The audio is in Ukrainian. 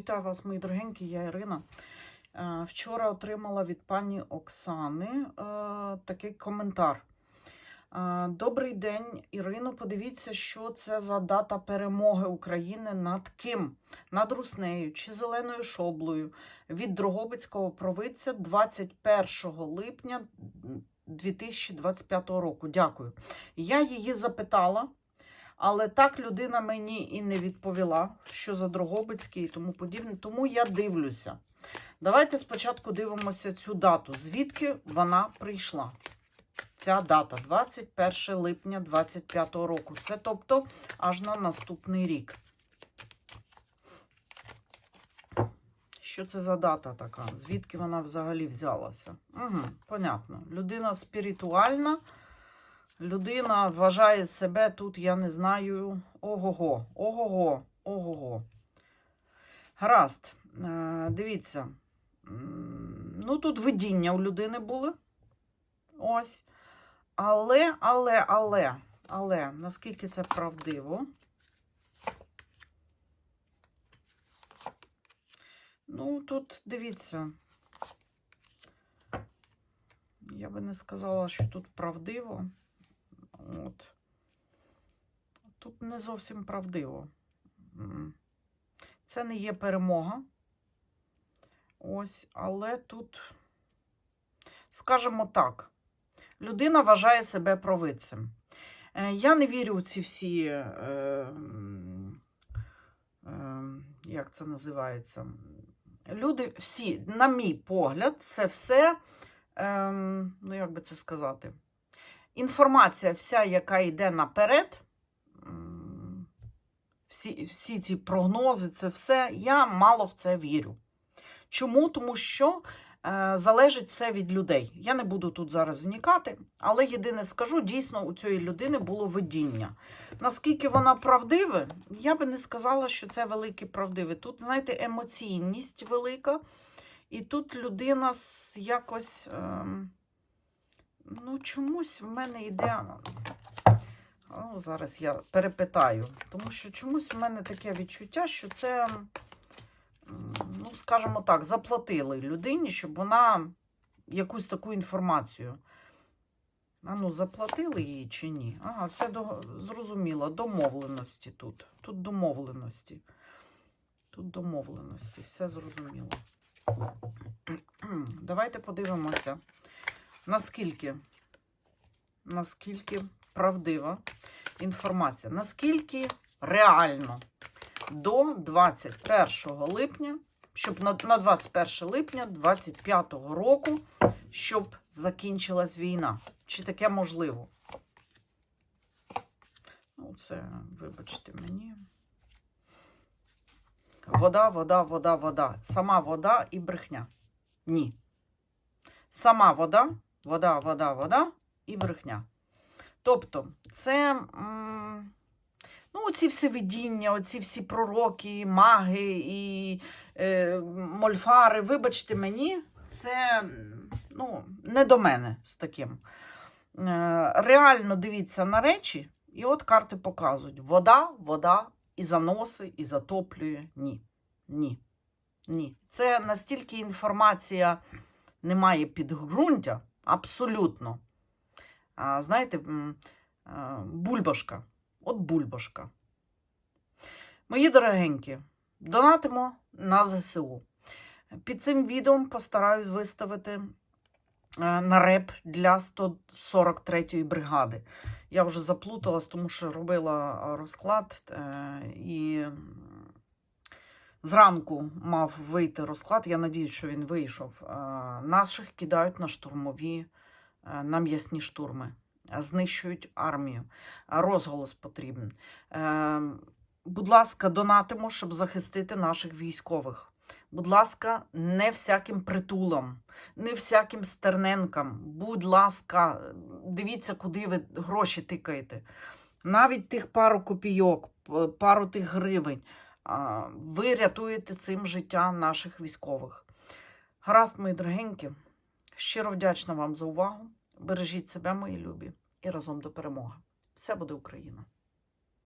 Вітаю вас, мої дорогенькі, я Ірина. Е, Вчора отримала від пані Оксани е, такий коментар. Е, Добрий день, Ірино. Подивіться, що це за дата перемоги України над ким? Над Руснею чи Зеленою Шоблею від Дрогобицького провидця 21 липня 2025 року. Дякую. Я її запитала. Але так людина мені і не відповіла, що за Дрогобицький і тому подібне. Тому я дивлюся. Давайте спочатку дивимося цю дату. Звідки вона прийшла? Ця дата 21 липня 2025 року. Це тобто аж на наступний рік. Що це за дата така? Звідки вона взагалі взялася? Угу, Понятно. Людина спіритуальна. Людина вважає себе тут, я не знаю, ого-го, ого-го, ого-го. Гаразд, е, дивіться. Ну, тут видіння у людини були. Ось. Але, але, але, але, наскільки це правдиво? Ну, тут дивіться. Я би не сказала, що тут правдиво. От. Тут не зовсім правдиво. Це не є перемога. Ось, але тут, скажімо так, людина вважає себе провидцем. Е, Я не вірю у ці всі, е, е, як це називається? Люди всі, на мій погляд, це все, е, ну як би це сказати? Інформація, вся, яка йде наперед, всі, всі ці прогнози, це все, я мало в це вірю. Чому? Тому що е, залежить все від людей. Я не буду тут зараз вникати, але єдине скажу, дійсно, у цієї людини було видіння. Наскільки вона правдиве, я би не сказала, що це велике правдиве. Тут, знаєте, емоційність велика, і тут людина якось. ем, Ну, чомусь в мене йде. О, зараз я перепитаю. Тому що чомусь в мене таке відчуття, що це, ну, скажімо так, заплатили людині, щоб вона якусь таку інформацію. А ну, заплатили її чи ні? Ага, все до... зрозуміло. Домовленості тут. Тут домовленості. Тут домовленості, все зрозуміло. Давайте подивимося наскільки, наскільки правдива інформація, наскільки реально до 21 липня, щоб на, на 21 липня 25 року, щоб закінчилась війна. Чи таке можливо? Ну, це, вибачте мені. Вода, вода, вода, вода. Сама вода і брехня. Ні. Сама вода, вода, вода, вода і брехня. Тобто, це ну, оці всі видіння, оці всі пророки, маги і е, мольфари, вибачте мені, це ну, не до мене з таким. Е, реально дивіться на речі, і от карти показують: вода, вода і заноси, і затоплює. Ні. Ні. Ні. Це настільки інформація немає підґрунтя, абсолютно. А, Знаєте, бульбашка. От бульбашка. Мої дорогенькі, донатимо на ЗСУ. Під цим відео постараюсь виставити е, на реп для 143-ї бригади. Я вже заплуталась, тому що робила розклад е, і Зранку мав вийти розклад. Я надіюсь, що він вийшов. Е, Наших кидають на штурмові, е, на м'ясні штурми, знищують армію. Розголос потрібен. Е, Будь ласка, донатимо, щоб захистити наших військових. Будь ласка, не всяким притулам, не всяким стерненкам. Будь ласка, дивіться, куди ви гроші тикаєте. Навіть тих пару копійок, пару тих гривень. Ви рятуєте цим життя наших військових. Гаразд, мої дорогенькі, щиро вдячна вам за увагу. Бережіть себе, мої любі, і разом до перемоги. Все буде Україна!